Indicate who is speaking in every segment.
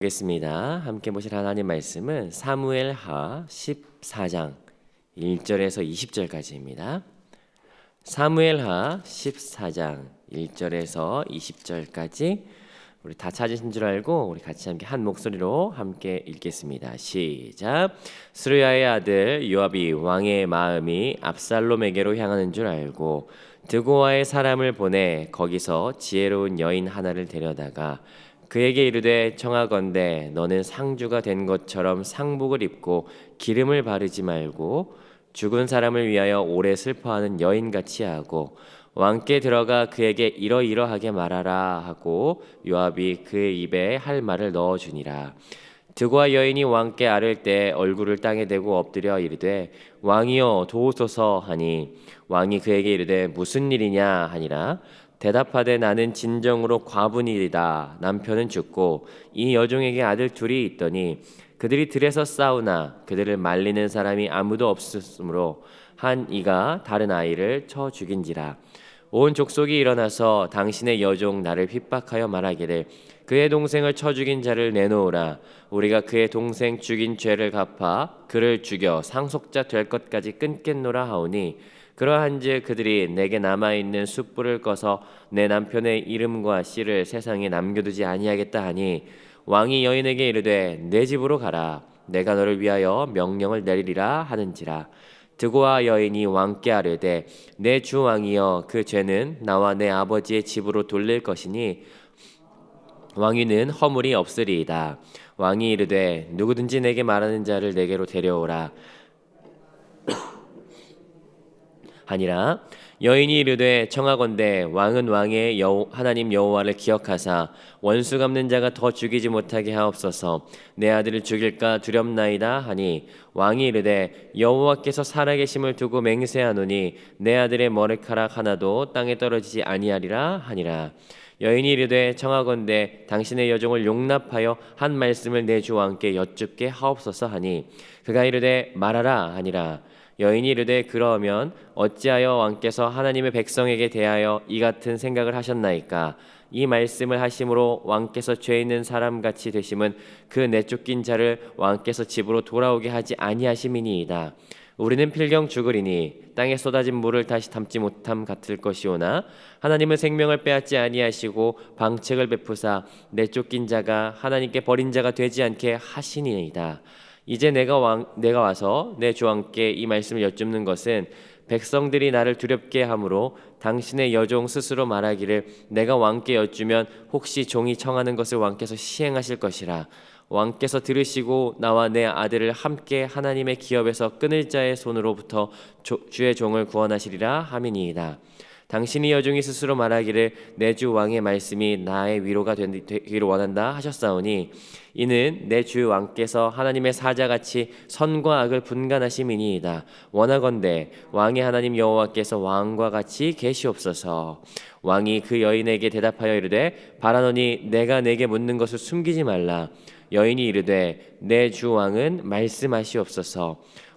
Speaker 1: 보겠습니다. 함께 보실 하나님 말씀은 사무엘하 14장 1절에서 20절까지입니다. 사무엘하 14장 1절에서 20절까지 우리 다 찾으신 줄 알고 우리 같이 함께 한 목소리로 함께 읽겠습니다. 시작. 스루야의 아들 요압이 왕의 마음이 압살롬에게로 향하는 줄 알고 드고아의 사람을 보내 거기서 지혜로운 여인 하나를 데려다가 그에게 이르되 청하건대 너는 상주가 된 것처럼 상복을 입고 기름을 바르지 말고 죽은 사람을 위하여 오래 슬퍼하는 여인같이 하고 왕께 들어가 그에게 이러이러하게 말하라 하고 요압이 그의 입에 할 말을 넣어 주니라. 드고와 여인이 왕께 아를 때 얼굴을 땅에 대고 엎드려 이르되 왕이여 도우소서 하니 왕이 그에게 이르되 무슨 일이냐 하니라 대답하되 나는 진정으로 과분이다. 남편은 죽고 이 여종에게 아들 둘이 있더니 그들이 들에서 싸우나 그들을 말리는 사람이 아무도 없었으므로 한 이가 다른 아이를 쳐 죽인지라. 온 족속이 일어나서 당신의 여종 나를 핍박하여 말하기를 그의 동생을 쳐 죽인 자를 내놓으라. 우리가 그의 동생 죽인 죄를 갚아 그를 죽여 상속자 될 것까지 끊겠노라 하오니 그러한즉 그들이 내게 남아 있는 숯불을 꺼서 내 남편의 이름과 씨를 세상에 남겨두지 아니하겠다 하니 왕이 여인에게 이르되 내 집으로 가라. 내가 너를 위하여 명령을 내리리라 하는지라. 드고와 여인이 왕께 아뢰되 내 주 왕이여 그 죄는 나와 내 아버지의 집으로 돌릴 것이니 왕위는 허물이 없으리이다. 왕이 이르되 누구든지 내게 말하는 자를 내게로 데려오라 하니라 여인이 이르되 청하건대 왕은 왕의 여호, 하나님 여호와를 기억하사 원수 갚는 자가 더 죽이지 못하게 하옵소서. 내 아들을 죽일까 두렵나이다 하니 왕이 이르되 여호와께서 살아계심을 두고 맹세하노니 내 아들의 머리카락 하나도 땅에 떨어지지 아니하리라 하니라. 여인이 이르되 청하건대 당신의 여종을 용납하여 한 말씀을 내 주 왕께 여쭙게 하옵소서 하니 그가 이르되 말하라 하니라 여인이 이르되 그러면 어찌하여 왕께서 하나님의 백성에게 대하여 이 같은 생각을 하셨나이까? 이 말씀을 하심으로 왕께서 죄 있는 사람 같이 되심은 그 내쫓긴 자를 왕께서 집으로 돌아오게 하지 아니하심이니이다. 우리는 필경 죽으리니 땅에 쏟아진 물을 다시 담지 못함 같을 것이오나 하나님은 생명을 빼앗지 아니하시고 방책을 베푸사 내쫓긴 자가 하나님께 버린 자가 되지 않게 하시니이다 이제 내가 왕 내가 와서 내 주 왕께 이 말씀을 여쭙는 것은 백성들이 나를 두렵게 함으로 당신의 여종 스스로 말하기를 내가 왕께 여쭈면 혹시 종이 청하는 것을 왕께서 시행하실 것이라 왕께서 들으시고 나와 내 아들을 함께 하나님의 기업에서 끊을 자의 손으로부터 조, 주의 종을 구원하시리라 하미니이다. 당신이 여종이 스스로 말하기를 내 주 왕의 말씀이 나의 위로가 되기를 원한다 하셨사오니 이는 내 주 왕께서 하나님의 사자같이 선과 악을 분간하심이니이다. 원하건대 왕의 하나님 여호와께서 왕과 같이 계시옵소서. 왕이 그 여인에게 대답하여 이르되 바라노니 내가 내게 묻는 것을 숨기지 말라. 여인이 이르되 내 주 왕은 말씀하시옵소서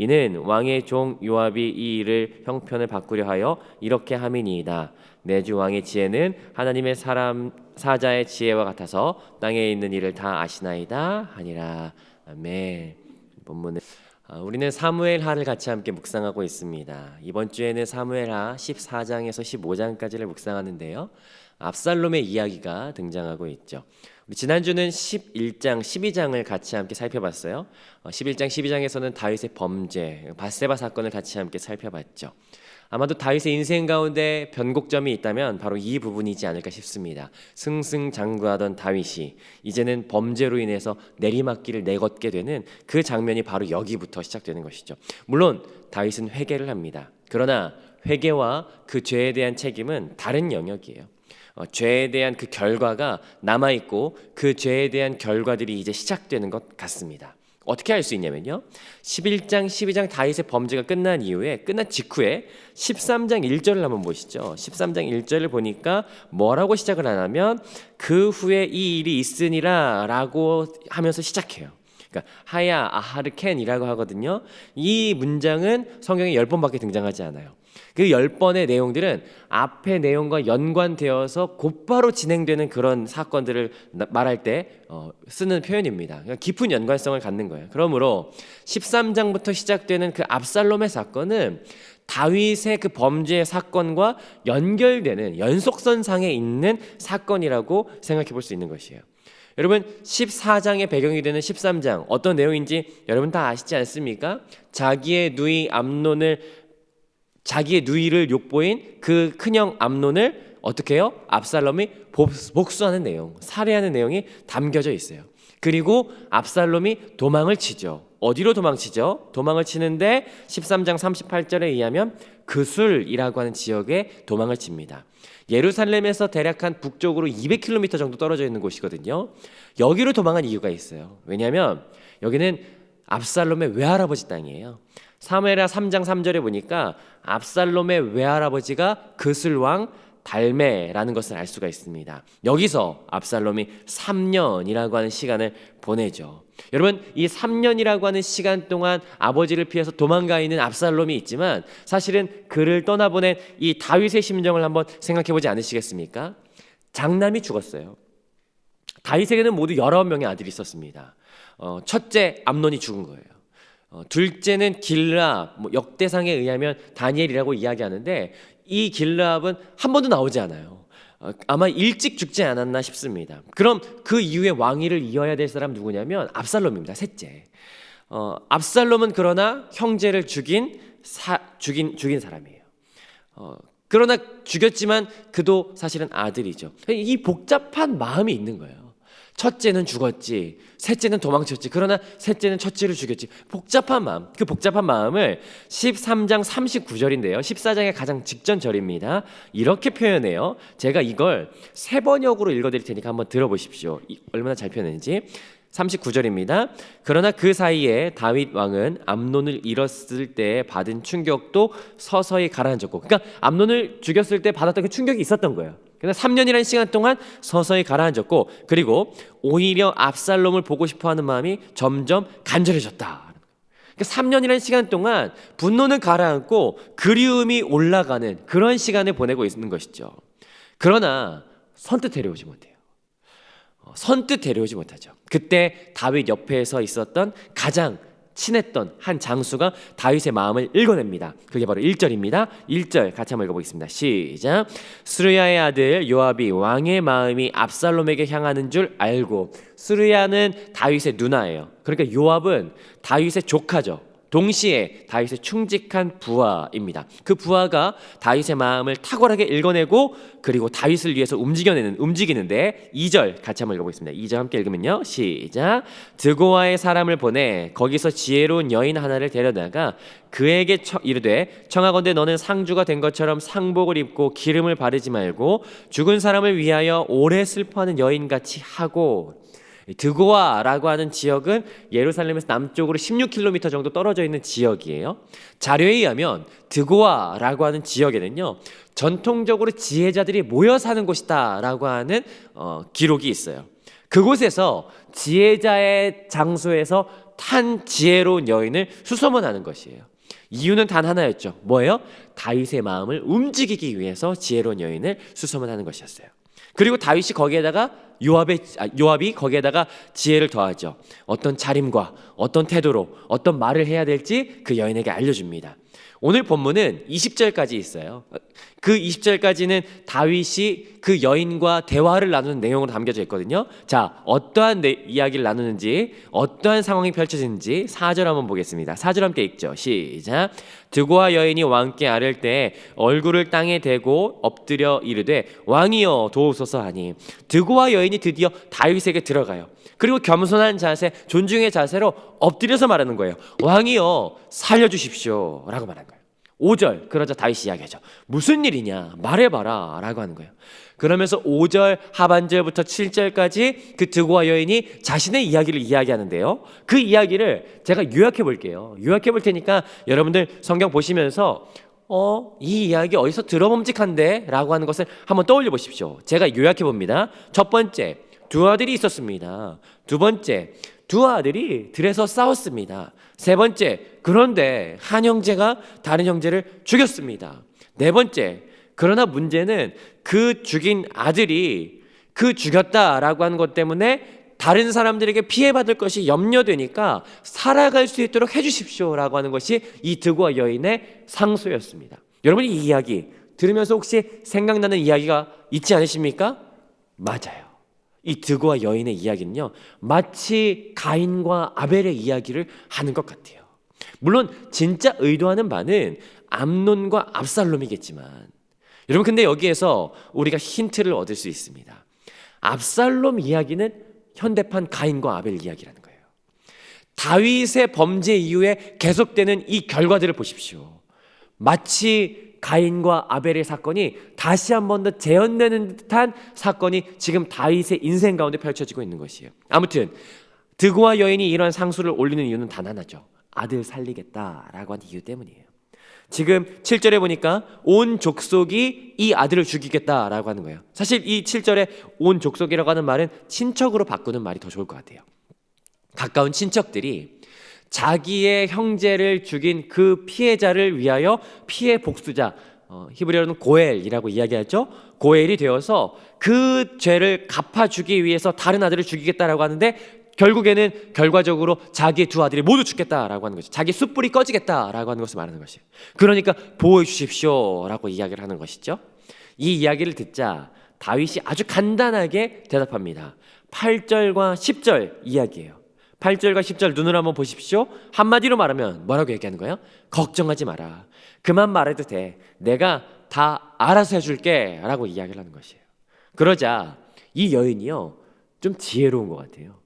Speaker 1: 이는 왕의 종 요압이 이 일을 형편을 바꾸려 하여 이렇게 함이니이다 내 주 왕의 지혜는 하나님의 사람 사자의 지혜와 같아서 땅에 있는 일을 다 아시나이다 하니라 아멘 본문은 아, 우리는 사무엘하를 같이 함께 묵상하고 있습니다. 이번 주에는 사무엘하 14장에서 15장까지를 묵상하는데요. 압살롬의 이야기가 등장하고 있죠. 지난주는 11장, 12장을 같이 함께 살펴봤어요. 어, 11장, 12장에서는 다윗의 범죄, 바세바 사건을 같이 함께 살펴봤죠. 아마도 다윗의 인생 가운데 변곡점이 있다면 바로 이 부분이지 않을까 싶습니다. 승승장구하던 다윗이 이제는 범죄로 인해서 내리막길을 내걷게 되는 그 장면이 바로 여기부터 시작되는 것이죠. 물론 다윗은 회개를 합니다. 그러나 회개와 그 죄에 대한 책임은 다른 영역이에요. 어, 죄에 대한 그 결과가 남아 있고 그 죄에 대한 결과들이 이제 시작되는 것 같습니다. 어떻게 알 수 있냐면요. 11장, 12장 다윗의 범죄가 끝난 이후에 끝난 직후에 13장 1절을 한번 보시죠. 13장 1절을 보니까 뭐라고 시작을 하냐면 그 후에 이 일이 있으니라라고 하면서 시작해요. 그러니까 하야 아하르켄이라고 하거든요. 이 문장은 성경에 열 번밖에 등장하지 않아요. 그 열 번의 내용들은 앞의 내용과 연관되어서 곧바로 진행되는 그런 사건들을 나- 말할 때 어, 쓰는 표현입니다. 그러니까 깊은 연관성을 갖는 거예요. 그러므로 13장부터 시작되는 그 압살롬의 사건은 다윗의 그 범죄 사건과 연결되는 연속선상에 있는 사건이라고 생각해 볼 수 있는 것이에요. 여러분 14장의 배경이 되는 13장 어떤 내용인지 여러분 다 아시지 않습니까? 자기의 누이 암논을 자기의 누이를 욕보인 그 큰형 암논을 어떻게 해요? 압살롬이 복- 복수하는 내용, 살해하는 내용이 담겨져 있어요. 그리고 압살롬이 도망을 치죠. 어디로 도망치죠? 도망을 치는데 13장 38절에 의하면 그술이라고 하는 지역에 도망을 칩니다. 예루살렘에서 대략 한 북쪽으로 200km 정도 떨어져 있는 곳이거든요. 여기로 도망한 이유가 있어요. 왜냐하면 여기는 압살롬의 외할아버지 땅이에요. 사무엘하 3장 3절에 보니까 압살롬의 외할아버지가 그슬왕 달메라는 것을 알 수가 있습니다. 여기서 압살롬이 3년이라고 하는 시간을 보내죠. 여러분, 이 3년이라고 하는 시간 동안 아버지를 피해서 도망가 있는 압살롬이 있지만 사실은 그를 떠나보낸 이 다윗의 심정을 한번 생각해 보지 않으시겠습니까? 장남이 죽었어요. 다윗에게는 모두 19명의 아들이 있었습니다. 어, 첫째 암논이 죽은 거예요. 어, 둘째는 길라 뭐 역대상에 의하면 다니엘이라고 이야기하는데 이 길라압은 한 번도 나오지 않아요. 어, 아마 일찍 죽지 않았나 싶습니다. 그럼 그 이후에 왕위를 이어야 될 사람 누구냐면 압살롬입니다. 셋째. 어, 압살롬은 그러나 형제를 죽인 사, 죽인 죽인 사람이에요. 어, 그러나 죽였지만 그도 사실은 아들이죠. 이 복잡한 마음이 있는 거예요. 첫째는 죽었지, 셋째는 도망쳤지, 그러나 셋째는 첫째를 죽였지. 복잡한 마음, 그 복잡한 마음을 13장 39절인데요. 14장의 가장 직전 절입니다. 이렇게 표현해요. 제가 이걸 세 번역으로 읽어 드릴 테니까 한번 들어보십시오. 이- 얼마나 잘 표현했는지. 39절입니다. 그러나 그 사이에 다윗 왕은 암논을 잃었을 때 받은 충격도 서서히 가라앉았고, 그러니까 암논을 죽였을 때 받았던 그 충격이 있었던 거예요. 그러나 3년이라는 시간 동안 서서히 가라앉았고, 그리고 오히려 압살롬을 보고 싶어하는 마음이 점점 간절해졌다. 그러니까 3년이라는 시간 동안 분노는 가라앉고 그리움이 올라가는 그런 시간을 보내고 있는 것이죠. 그러나 선뜻 데려오지 못해요. 어, 선뜻 데려오지 못하죠. 그때 다윗 옆에서 있었던 가장 친했던 한 장수가 다윗의 마음을 읽어냅니다. 그게 바로 1절입니다. 1절 같이 한번 읽어보겠습니다. 시작. 스루야의 아들 요압이 왕의 마음이 압살롬에게 향하는 줄 알고 스루야는 다윗의 누나예요. 그러니까 요압은 다윗의 조카죠. 동시에 다윗의 충직한 부하입니다. 그 부하가 다윗의 마음을 탁월하게 읽어내고 그리고 다윗을 위해서 움직여내는 움직이는데 2절 같이 한번 읽어보겠습니다. 2절 함께 읽으면요. 시작. 드고아의 사람을 보내 거기서 지혜로운 여인 하나를 데려다가 그에게 처, 이르되 청하건대 너는 상주가 된 것처럼 상복을 입고 기름을 바르지 말고 죽은 사람을 위하여 오래 슬퍼하는 여인같이 하고 드고아라고 하는 지역은 예루살렘에서 남쪽으로 16km 정도 떨어져 있는 지역이에요. 자료에 의하면 드고아라고 하는 지역에는요 전통적으로 지혜자들이 모여 사는 곳이다라고 하는 어, 기록이 있어요. 그곳에서 지혜자의 장소에서 탄 지혜로운 여인을 수소문하는 것이에요. 이유는 단 하나였죠. 뭐예요? 다윗의 마음을 움직이기 위해서 지혜로운 여인을 수소문하는 것이었어요. 그리고 다윗이 거기에다가 요압의 아, 요압이 거기에다가 지혜를 더하죠. 어떤 차림과 어떤 태도로 어떤 말을 해야 될지 그 여인에게 알려줍니다. 오늘 본문은 20절까지 있어요. 그 20절까지는 다윗이 그 여인과 대화를 나누는 내용으로 담겨져 있거든요. 자, 어떠한 내, 이야기를 나누는지, 어떠한 상황이 펼쳐지는지 4절 한번 보겠습니다. 4절 함께 읽죠. 시작. 드고와 여인이 왕께 아를 때 얼굴을 땅에 대고 엎드려 이르되 왕이여 도우소서 하니 드고와 여인이 드디어 다윗에게 들어가요. 그리고 겸손한 자세, 존중의 자세로 엎드려서 말하는 거예요. 왕이여 살려주십시오 라고 말한 거예요. 5절 그러자 다윗이 이야기하죠. 무슨 일이냐 말해봐라 라고 하는 거예요. 그러면서 5절 하반절부터 7절까지 그 드고와 여인이 자신의 이야기를 이야기하는데요. 그 이야기를 제가 요약해 볼게요. 요약해 볼 테니까 여러분들 성경 보시면서 어, 이 이야기 어디서 들어봄직한데? 라고 하는 것을 한번 떠올려 보십시오. 제가 요약해 봅니다. 첫 번째, 두 아들이 있었습니다. 두 번째, 두 아들이 들에서 싸웠습니다. 세 번째, 그런데 한 형제가 다른 형제를 죽였습니다. 네 번째, 그러나 문제는 그 죽인 아들이 그 죽였다라고 하는 것 때문에 다른 사람들에게 피해받을 것이 염려되니까 살아갈 수 있도록 해주십시오라고 하는 것이 이 드고와 여인의 상소였습니다. 여러분이 이 이야기 들으면서 혹시 생각나는 이야기가 있지 않으십니까? 맞아요. 이 드고와 여인의 이야기는요, 마치 가인과 아벨의 이야기를 하는 것 같아요. 물론 진짜 의도하는 바는 암론과 압살롬이겠지만, 여러분 근데 여기에서 우리가 힌트를 얻을 수 있습니다. 압살롬 이야기는 현대판 가인과 아벨 이야기라는 거예요. 다윗의 범죄 이후에 계속되는 이 결과들을 보십시오. 마치 가인과 아벨의 사건이 다시 한 번 더 재현되는 듯한 사건이 지금 다윗의 인생 가운데 펼쳐지고 있는 것이에요. 아무튼 드고와 여인이 이러한 상수를 올리는 이유는 단 하나죠. 아들 살리겠다라고 하는 이유 때문이에요. 지금 7절에 보니까 온 족속이 이 아들을 죽이겠다라고 하는 거예요. 사실 이 7절에 온 족속이라고 하는 말은 친척으로 바꾸는 말이 더 좋을 것 같아요. 가까운 친척들이 자기의 형제를 죽인 그 피해자를 위하여 피해 복수자 어, 히브리어로는 고엘이라고 이야기하죠. 고엘이 되어서 그 죄를 갚아주기 위해서 다른 아들을 죽이겠다라고 하는데 결국에는 결과적으로 자기의 두 아들이 모두 죽겠다라고 하는 거죠. 자기 숯불이 꺼지겠다라고 하는 것을 말하는 것이에요. 그러니까 보호해 주십시오라고 이야기를 하는 것이죠. 이 이야기를 듣자 다윗이 아주 간단하게 대답합니다. 8절과 10절 이야기예요. 8절과 10절 눈을 한번 보십시오. 한마디로 말하면 뭐라고 얘기하는 거예요? 걱정하지 마라. 그만 말해도 돼. 내가 다 알아서 해줄게. 라고 이야기를 하는 것이에요. 그러자 이 여인이요. 좀 지혜로운 것 같아요.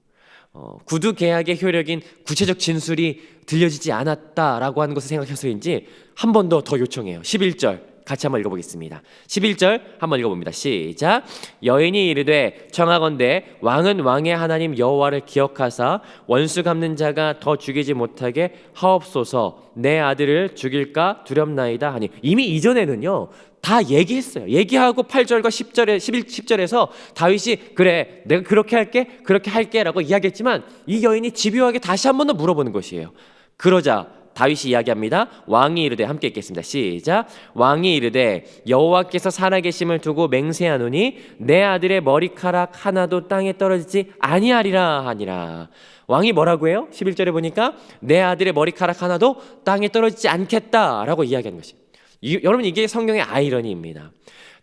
Speaker 1: 어, 구두 계약의 효력인 구체적 진술이 들려지지 않았다라고 하는 것을 생각해서인지 한 번 더 더 요청해요. 11절 같이 한번 읽어보겠습니다. 11절 한번 읽어봅니다. 시작. 여인이 이르되 청하건대 왕은 왕의 하나님 여호와를 기억하사 원수 갚는 자가 더 죽이지 못하게 하옵소서. 내 아들을 죽일까 두렵나이다 하니 이미 이전에는요. 다 얘기했어요. 얘기하고 8절과 10절에 11 10절에서 다윗이 그래 내가 그렇게 할게 그렇게 할게라고 이야기했지만 이 여인이 집요하게 다시 한 번 더 물어보는 것이에요. 그러자 다윗이 이야기합니다. 왕이 이르되 함께 읽겠습니다. 시작. 왕이 이르되 여호와께서 살아계심을 두고 맹세하노니 내 아들의 머리카락 하나도 땅에 떨어지지 아니하리라 하니라. 왕이 뭐라고 해요? 11절에 보니까 내 아들의 머리카락 하나도 땅에 떨어지지 않겠다라고 이야기하는 것이. 이, 여러분 이게 성경의 아이러니입니다.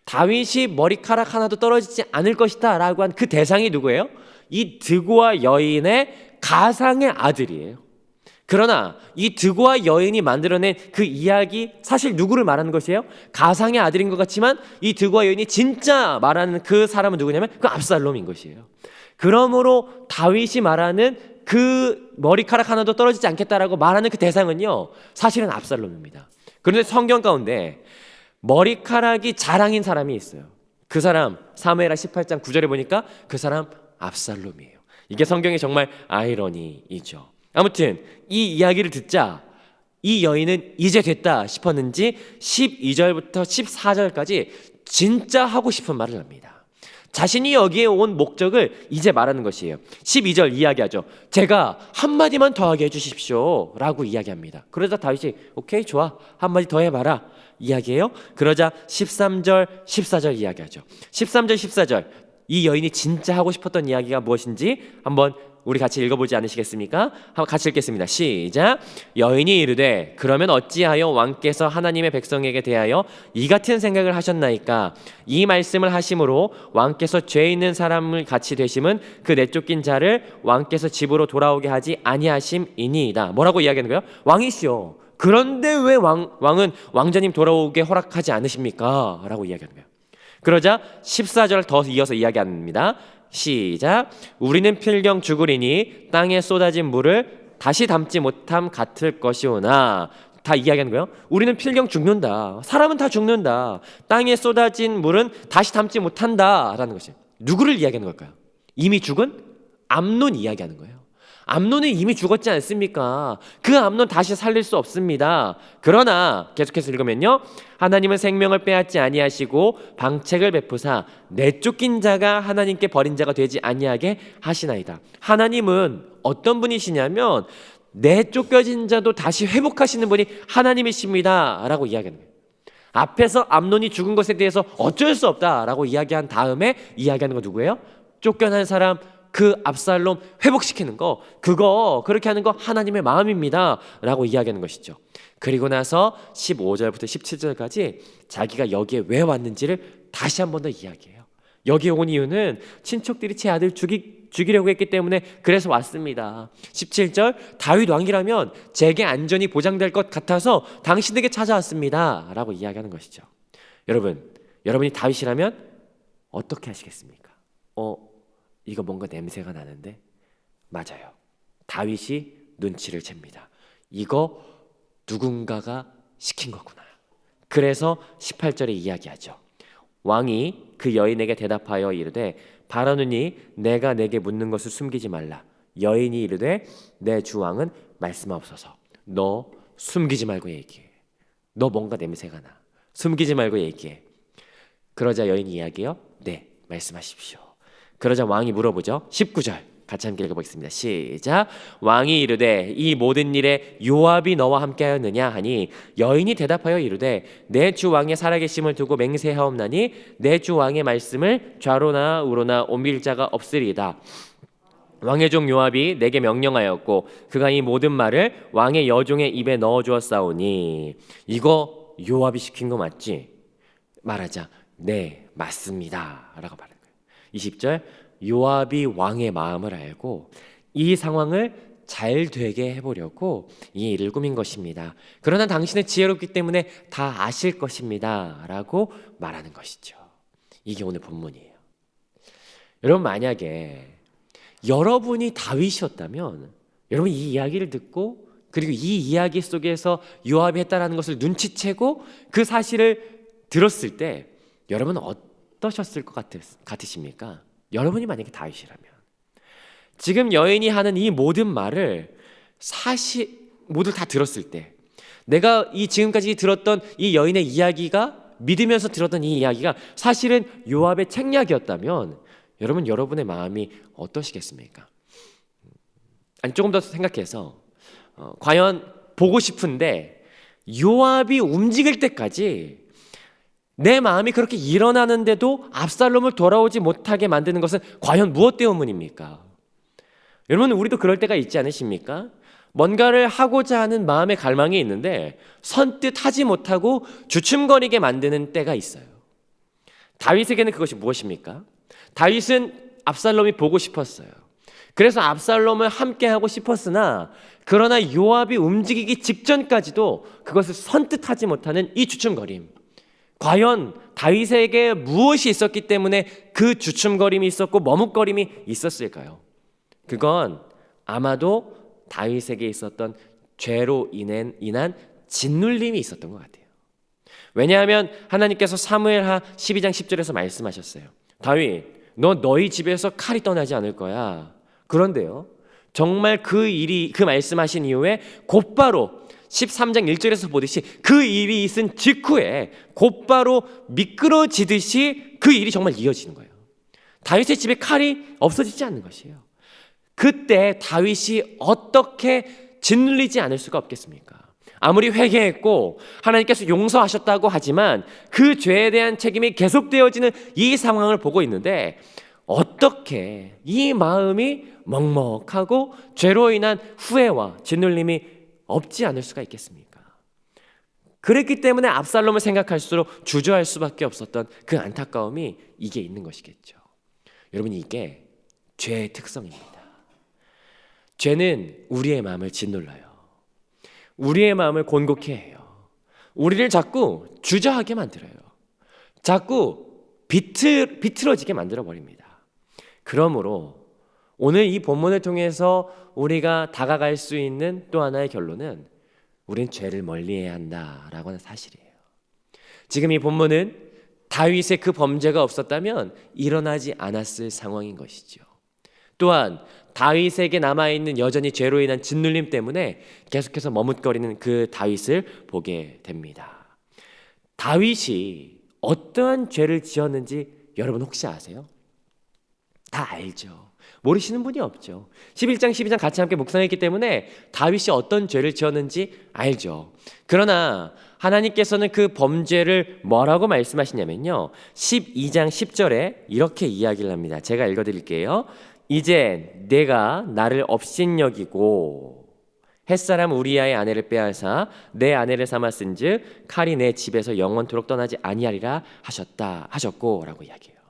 Speaker 1: 다윗이 머리카락 하나도 떨어지지 않을 것이다라고 한 그 대상이 누구예요? 이 드고와 여인의 가상의 아들이에요. 그러나 이 드고와 여인이 만들어낸 그 이야기 사실 누구를 말하는 것이에요? 가상의 아들인 것 같지만 이 드고와 여인이 진짜 말하는 그 사람은 누구냐면 그 압살롬인 것이에요. 그러므로 다윗이 말하는 그 머리카락 하나도 떨어지지 않겠다라고 말하는 그 대상은요 사실은 압살롬입니다. 그런데 성경 가운데 머리카락이 자랑인 사람이 있어요. 그 사람 사무엘하 18장 9절에 보니까 그 사람 압살롬이에요. 이게 성경의 정말 아이러니이죠. 아무튼 이 이야기를 듣자 이 여인은 이제 됐다 싶었는지 12절부터 14절까지 진짜 하고 싶은 말을 합니다. 자신이 여기에 온 목적을 이제 말하는 것이에요. 12절 이야기하죠. 제가 한마디만 더하게 해주십시오. 라고 이야기합니다. 그러자 다윗이 오케이 좋아 한마디 더 해봐라. 이야기해요. 그러자 13절 14절 이야기하죠. 13절 14절 이 여인이 진짜 하고 싶었던 이야기가 무엇인지 한번 우리 같이 읽어보지 않으시겠습니까? 같이 읽겠습니다. 시작. 여인이 이르되 그러면 어찌하여 왕께서 하나님의 백성에게 대하여 이 같은 생각을 하셨나이까? 이 말씀을 하심으로 왕께서 죄 있는 사람을 같이 되심은 그 내쫓긴 자를 왕께서 집으로 돌아오게 하지 아니하심이니이다. 뭐라고 이야기하는 거예요? 왕이시여. 그런데 왜 왕, 왕은 왕자님 돌아오게 허락하지 않으십니까? 라고 이야기하는 거예요. 그러자 14절 더 이어서 이야기합니다. 시작. 우리는 필경 죽으리니 땅에 쏟아진 물을 다시 담지 못함 같을 것이오나 다 이야기하는 거예요. 우리는 필경 죽는다. 사람은 다 죽는다. 땅에 쏟아진 물은 다시 담지 못한다라는 것이 누구를 이야기하는 걸까요? 이미 죽은 암론 이야기하는 거예요. 암론은 이미 죽었지 않습니까? 그 암론 다시 살릴 수 없습니다. 그러나 계속해서 읽으면요. 하나님은 생명을 빼앗지 아니하시고 방책을 베푸사 내쫓긴 자가 하나님께 버린 자가 되지 아니하게 하시나이다. 하나님은 어떤 분이시냐면 내쫓겨진 자도 다시 회복하시는 분이 하나님이십니다라고 이야기하는 거예요. 앞에서 암론이 죽은 것에 대해서 어쩔 수 없다라고 이야기한 다음에 이야기하는 거 누구예요? 쫓겨난 사람 그 압살롬 회복시키는 거 그거 그렇게 하는 거 하나님의 마음입니다 라고 이야기하는 것이죠. 그리고 나서 15절부터 17절까지 자기가 여기에 왜 왔는지를 다시 한 번 더 이야기해요. 여기 온 이유는 친척들이 제 아들 죽이 죽이려고 했기 때문에 그래서 왔습니다. 17절 다윗 왕이라면 제게 안전이 보장될 것 같아서 당신에게 찾아왔습니다 라고 이야기하는 것이죠. 여러분, 여러분이 다윗이라면 어떻게 하시겠습니까? 어, 이거 뭔가 냄새가 나는데 맞아요. 다윗이 눈치를 챕니다. 이거 누군가가 시킨 거구나. 그래서 18절에 이야기하죠. 왕이 그 여인에게 대답하여 이르되 바라느니 내가 내게 묻는 것을 숨기지 말라. 여인이 이르되 내 주왕은 말씀하옵소서. 너 숨기지 말고 얘기해. 너 뭔가 냄새가 나. 숨기지 말고 얘기해. 그러자 여인이 이야기해요. 네, 말씀하십시오. 그러자 왕이 물어보죠. 19절. 같이 함께 읽어보겠습니다. 시작. 왕이 이르되 이 모든 일에 요압이 너와 함께하였느냐 하니 여인이 대답하여 이르되 내 주 왕의 살아계심을 두고 맹세하옵나니 내 주 왕의 말씀을 좌로나 우로나 옮길 자가 없으리이다. 왕의 종 요압이 내게 명령하였고 그가 이 모든 말을 왕의 여종의 입에 넣어 주었사오니 이거 요압이 시킨 거 맞지? 말하자 네 맞습니다라고 거예요. 20절 요압이 왕의 마음을 알고 이 상황을 잘 되게 해보려고 이 일을 꾸민 것입니다. 그러나 당신은 지혜롭기 때문에 다 아실 것입니다 라고 말하는 것이죠. 이게 오늘 본문이에요. 여러분 만약에 여러분이 다윗이었다면 여러분 이 이야기를 듣고 그리고 이 이야기 속에서 요압이 했다라는 것을 눈치채고 그 사실을 들었을 때 여러분 어 떠셨을 것 같으, 같으십니까? 여러분이 만약에 다윗이라면 지금 여인이 하는 이 모든 말을 사실 모두 다 들었을 때 내가 이 지금까지 들었던 이 여인의 이야기가 믿으면서 들었던 이 이야기가 사실은 요압의 책략이었다면 여러분 여러분의 마음이 어떠시겠습니까? 아니 조금 더 생각해서 어, 과연 보고 싶은데 요압이 움직일 때까지 내 마음이 그렇게 일어나는데도 압살롬을 돌아오지 못하게 만드는 것은 과연 무엇 때문입니까? 여러분 우리도 그럴 때가 있지 않으십니까? 뭔가를 하고자 하는 마음의 갈망이 있는데 선뜻 하지 못하고 주춤거리게 만드는 때가 있어요. 다윗에게는 그것이 무엇입니까? 다윗은 압살롬이 보고 싶었어요. 그래서 압살롬을 함께 하고 싶었으나 그러나 요압이 움직이기 직전까지도 그것을 선뜻하지 못하는 이 주춤거림. 과연 다윗에게 무엇이 있었기 때문에 그 주춤거림이 있었고 머뭇거림이 있었을까요? 그건 아마도 다윗에게 있었던 죄로 인한, 인한 짓눌림이 있었던 것 같아요. 왜냐하면 하나님께서 사무엘하 12장 10절에서 말씀하셨어요. 다윗, 너 너희 집에서 칼이 떠나지 않을 거야. 그런데요. 정말 그 일이 그 말씀하신 이후에 곧바로 13장 1절에서 보듯이 그 일이 있은 직후에 곧바로 미끄러지듯이 그 일이 정말 이어지는 거예요. 다윗의 집에 칼이 없어지지 않는 것이에요. 그때 다윗이 어떻게 짓눌리지 않을 수가 없겠습니까? 아무리 회개했고 하나님께서 용서하셨다고 하지만 그 죄에 대한 책임이 계속되어지는 이 상황을 보고 있는데 어떻게 이 마음이 먹먹하고 죄로 인한 후회와 짓눌림이 없지 않을 수가 있겠습니까? 그랬기 때문에 압살롬을 생각할수록 주저할 수밖에 없었던 그 안타까움이 이게 있는 것이겠죠. 여러분 이게 죄의 특성입니다. 죄는 우리의 마음을 짓눌러요. 우리의 마음을 곤곡해 해요. 우리를 자꾸 주저하게 만들어요. 자꾸 비틀, 비틀어지게 만들어 버립니다. 그러므로 오늘 이 본문을 통해서 우리가 다가갈 수 있는 또 하나의 결론은 우린 죄를 멀리해야 한다라고 하는 사실이에요. 지금 이 본문은 다윗의 그 범죄가 없었다면 일어나지 않았을 상황인 것이죠. 또한 다윗에게 남아 있는 여전히 죄로 인한 짓눌림 때문에 계속해서 머뭇거리는 그 다윗을 보게 됩니다. 다윗이 어떠한 죄를 지었는지 여러분 혹시 아세요? 다 알죠. 모르시는 분이 없죠. 11장 12장 같이 함께 묵상했기 때문에 다윗이 어떤 죄를 지었는지 알죠. 그러나 하나님께서는 그 범죄를 뭐라고 말씀하시냐면요. 12장 10절에 이렇게 이야기를 합니다. 제가 읽어 드릴게요. 이제 내가 나를 업신여기고 햇사람 우리아의 아내를 빼앗아 내 아내를 삼았은즉 칼이 내 집에서 영원토록 떠나지 아니하리라 하셨다 하셨고라고 이야기해요.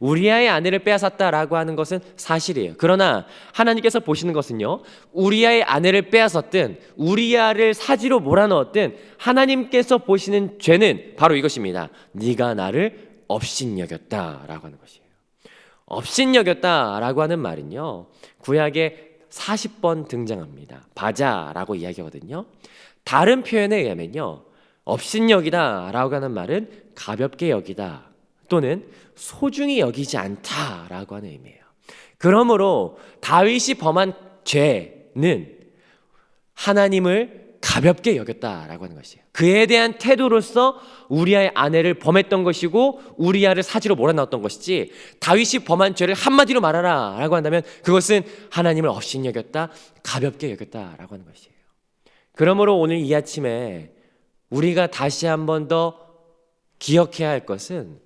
Speaker 1: 우리아의 아내를 빼앗았다라고 하는 것은 사실이에요. 그러나 하나님께서 보시는 것은요. 우리아의 아내를 빼앗았든 우리아를 사지로 몰아넣었든 하나님께서 보시는 죄는 바로 이것입니다. 네가 나를 업신여겼다라고 하는 것이에요. 업신여겼다라고 하는 말은요. 구약에 40번 등장합니다. 바자라고 이야기하거든요. 다른 표현에 의하면요. 업신여기다라고 하는 말은 가볍게 여기다 또는 소중히 여기지 않다라고 하는 의미예요. 그러므로 다윗이 범한 죄는 하나님을 가볍게 여겼다라고 하는 것이에요. 그에 대한 태도로서 우리아의 아내를 범했던 것이고 우리아를 사지로 몰아넣었던 것이지 다윗이 범한 죄를 한마디로 말하라라고 한다면 그것은 하나님을 없인 여겼다 가볍게 여겼다라고 하는 것이에요. 그러므로 오늘 이 아침에 우리가 다시 한 번 더 기억해야 할 것은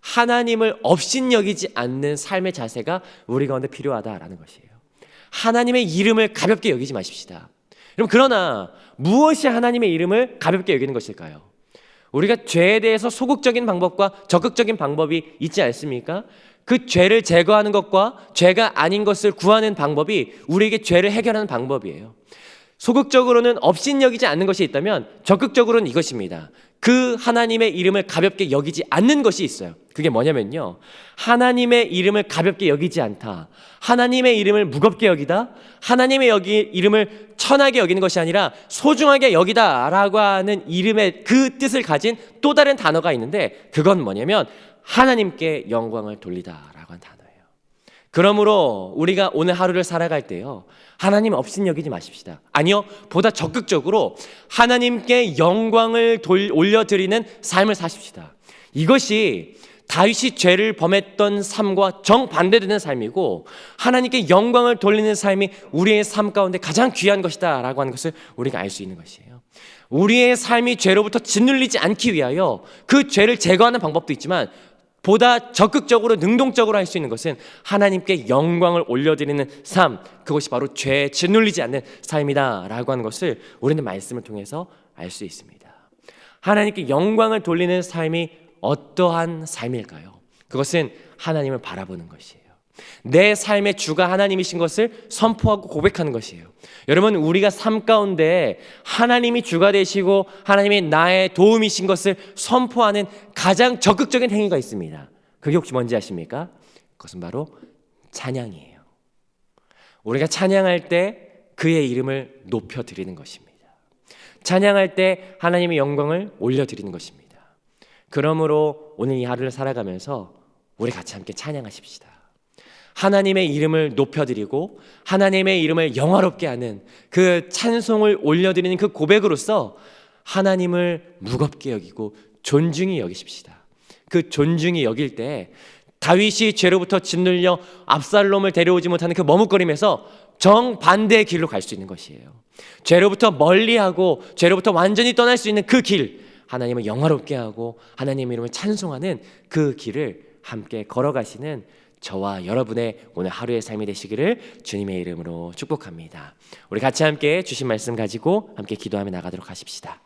Speaker 1: 하나님을 없인 여기지 않는 삶의 자세가 우리 가운데 필요하다라는 것이에요. 하나님의 이름을 가볍게 여기지 마십시다. 여러분 그러나 무엇이 하나님의 이름을 가볍게 여기는 것일까요? 우리가 죄에 대해서 소극적인 방법과 적극적인 방법이 있지 않습니까? 그 죄를 제거하는 것과 죄가 아닌 것을 구하는 방법이 우리에게 죄를 해결하는 방법이에요. 소극적으로는 업신 여기지 않는 것이 있다면 적극적으로는 이것입니다. 그 하나님의 이름을 가볍게 여기지 않는 것이 있어요. 그게 뭐냐면요. 하나님의 이름을 가볍게 여기지 않다. 하나님의 이름을 무겁게 여기다. 하나님의 여기 이름을 천하게 여기는 것이 아니라 소중하게 여기다라고 하는 이름의 그 뜻을 가진 또 다른 단어가 있는데 그건 뭐냐면 하나님께 영광을 돌리다라고 하는 단어예요. 그러므로 우리가 오늘 하루를 살아갈 때요. 하나님 없인 여기지 마십시다. 아니요. 보다 적극적으로 하나님께 영광을 돌, 올려드리는 삶을 사십시다. 이것이 다윗이 죄를 범했던 삶과 정반대되는 삶이고 하나님께 영광을 돌리는 삶이 우리의 삶 가운데 가장 귀한 것이다라고 하는 것을 우리가 알 수 있는 것이에요. 우리의 삶이 죄로부터 짓눌리지 않기 위하여 그 죄를 제거하는 방법도 있지만 보다 적극적으로 능동적으로 할 수 있는 것은 하나님께 영광을 올려드리는 삶 그것이 바로 죄에 짓눌리지 않는 삶이다라고 하는 것을 우리는 말씀을 통해서 알 수 있습니다. 하나님께 영광을 돌리는 삶이 어떠한 삶일까요? 그것은 하나님을 바라보는 것이에요. 내 삶의 주가 하나님이신 것을 선포하고 고백하는 것이에요. 여러분, 우리가 삶 가운데 하나님이 주가 되시고 하나님이 나의 도움이신 것을 선포하는 가장 적극적인 행위가 있습니다. 그게 혹시 뭔지 아십니까? 그것은 바로 찬양이에요. 우리가 찬양할 때 그의 이름을 높여 드리는 것입니다. 찬양할 때 하나님의 영광을 올려 드리는 것입니다. 그러므로 오늘 이 하루를 살아가면서 우리 같이 함께 찬양하십시다. 하나님의 이름을 높여드리고 하나님의 이름을 영화롭게 하는 그 찬송을 올려드리는 그 고백으로서 하나님을 무겁게 여기고 존중히 여기십시다. 그 존중히 여길 때 다윗이 죄로부터 짓눌려 압살롬을 데려오지 못하는 그 머뭇거림에서 정반대의 길로 갈 수 있는 것이에요. 죄로부터 멀리하고 죄로부터 완전히 떠날 수 있는 그 길, 하나님을 영화롭게 하고 하나님의 이름을 찬송하는 그 길을 함께 걸어가시는 저와 여러분의 오늘 하루의 삶이 되시기를 주님의 이름으로 축복합니다. 우리 같이 함께 주신 말씀 가지고 함께 기도하며 나가도록 하십시다.